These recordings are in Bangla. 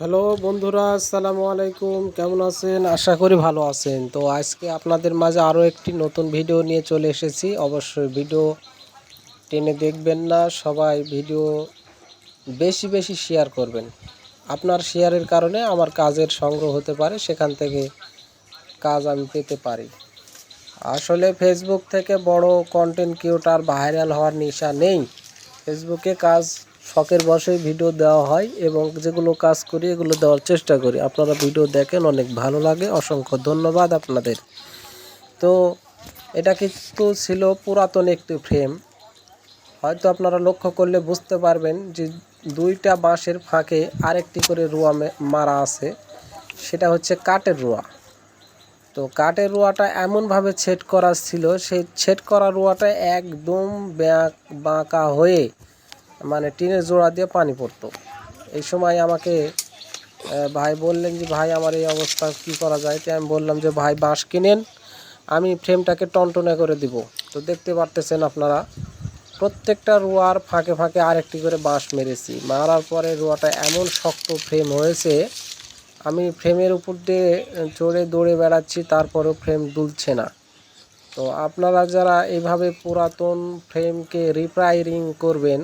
হ্যালো বন্ধুরা, আসসালামু আলাইকুম। কেমন আছেন? আশা করি ভালো আছেন। তো আজকে আপনাদের মাঝে আরও একটি নতুন ভিডিও নিয়ে চলে এসেছি। অবশ্যই ভিডিও টেনে দেখবেন না, সবাই ভিডিও বেশি বেশি শেয়ার করবেন। আপনার শেয়ারের কারণে আমার কাজের সংগ্রহ হতে পারে, সেখান থেকে কাজ আমি পেতে পারি। আসলে ফেসবুক থেকে বড় কন্টেন্ট ক্রিয়েটার ভাইরাল হওয়ার নেশা নেই। ফেসবুকে কাজ শখের বসেই ভিডিও দেওয়া হয় এবং যেগুলো কাজ করি, এগুলো দেওয়ার চেষ্টা করি। আপনারা ভিডিও দেখেন, অনেক ভালো লাগে। অসংখ্য ধন্যবাদ আপনাদের। তো এটা কিন্তু ছিল পুরাতন একটি ফ্রেম হয়তো আপনারা লক্ষ্য করলে বুঝতে পারবেন যে দুইটা বাঁশের ফাঁকে আরেকটি করে রুয়া মারা আছে। সেটা হচ্ছে কাঠের রুয়া। তো কাঠের রুয়াটা এমনভাবে ছেট করা ছিল, সেই ছেট করা রুয়াটা একদম বাঁকা হয়ে মানে টিনের জোড়া দিয়ে পানি পড়তো। এই সময় আমাকে ভাই বললেন যে, ভাই, আমার এই অবস্থা কি করা যায়? তো আমি বললাম যে, ভাই, বাঁশ কিনেন, আমি ফ্রেমটাকে টনটনে করে দিব। তো দেখতে পারতেছেন আপনারা, প্রত্যেকটা রুয়ার ফাঁকে ফাঁকে আরেকটি করে বাঁশ মেরেছি। মারার পরে রুয়াটা এমন শক্ত ফ্রেম হয়েছে, আমি ফ্রেমের উপর দিয়ে চড়ে দৌড়ে বেড়াচ্ছি, তারপরেও ফ্রেম দুলছে না। তো আপনারা যারা এভাবে পুরাতন ফ্রেমকে রিপ্রায়ারিং করবেন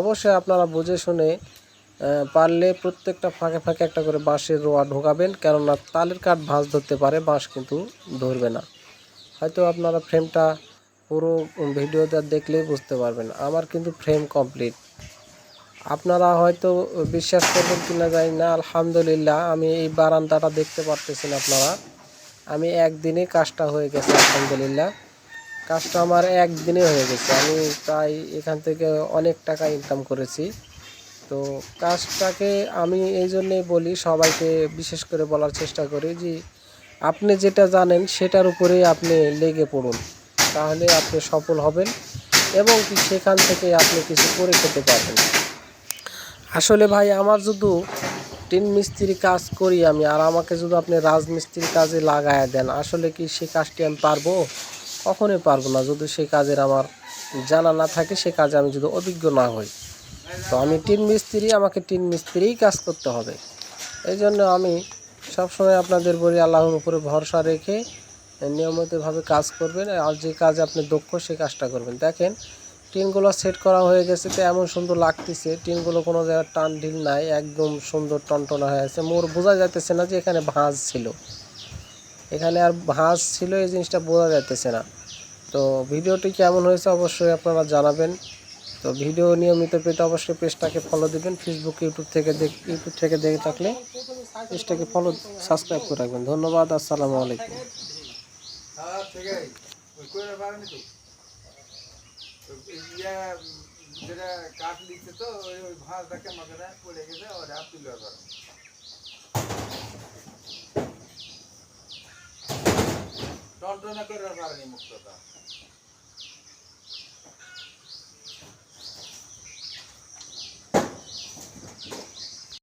অবশ্যই আপনারা বুঝে শুনে পারলে প্রত্যেকটা ফাঁকে ফাঁকে একটা করে বাঁশের রোয়া ঢোকাবেন, কেননা তালের কাঠ ভাঁজ ধরতে পারে, বাঁশ কিন্তু ধরবে না। হয়তো আপনারা ফ্রেমটা পুরো ভিডিওটা দেখলেই বুঝতে পারবেন, আমার কিন্তু ফ্রেম কমপ্লিট। আপনারা হয়তো বিশ্বাস করবেন কিনা জানি না, আলহামদুলিল্লাহ আমি এই বারান্দাটা দেখতে পারতেছেন আপনারা। আমি একদিনে কাজটা হয়ে গেছে, আলহামদুলিল্লাহ। কাজটা আমার একদিনে হয়ে গেছে। আমি প্রায় এখান থেকে অনেক টাকা ইনকাম করেছি। তো কাজটাকে আমি এই জন্যেই বলি, সবাইকে বিশেষ করে বলার চেষ্টা করি যে, আপনি যেটা জানেন সেটার উপরেই আপনি লেগে পড়ুন। তাহলে আপনি সফল হবেন এবং কি সেখান থেকে আপনি কিছু করে খেতে পারবেন। আসলে ভাই, আমার যদি টিন মিস্ত্রি কাজ করি আমি, আর আমাকে যদি আপনি রাজমিস্ত্রির কাজে লাগায় দেন, আসলে কি সেই কাজটি আমি পারব? কখনোই পারব না। যদি সেই কাজের আমার জানা না থাকে, সে কাজে আমি যদি অভিজ্ঞ না হই, তো আমি টিন মিস্ত্রি, আমাকে টিন মিস্ত্রিই কাজ করতে হবে। এই জন্য আমি সবসময় আপনাদের বলি আল্লাহর উপরে ভরসা রেখে নিয়মিতভাবে কাজ করবেন, আর যে কাজে আপনি দক্ষ সেই কাজটা করবেন। দেখেন, টিনগুলো সেট করা হয়ে গেছে তো এমন সুন্দর লাগতেছে, টিনগুলো কোনো জায়গায় টান ঢিল নাই, একদম সুন্দর টনটনা হয়ে আছে। মোর বোঝা যাইতেছে না যে এখানে ভাঁজ ছিল। এখানে আর ভাঁজ ছিল, এই জিনিসটা বোঝা যাইতেছে না। তো ভিডিওটি কেমন হয়েছে অবশ্যই আপনারা জানাবেন। তো ভিডিও নিয়মিত পেতে অবশ্যই পেজটাকে ফলো দিবেন ফেসবুক ইউটিউব থেকে দেখ ইউটিউব থেকে দেখে থাকলে পেজটাকে ফলো সাবস্ক্রাইব করে রাখবেন। ধন্যবাদ, আসসালামু আলাইকুম। হ্যাঁ যেটা কাঠ দিচ্ছে তো ওই ভাঁজটাকে মাথাটা পড়ে গেছে ওর তুলে টনটনা করে পারেনি মুক্তটা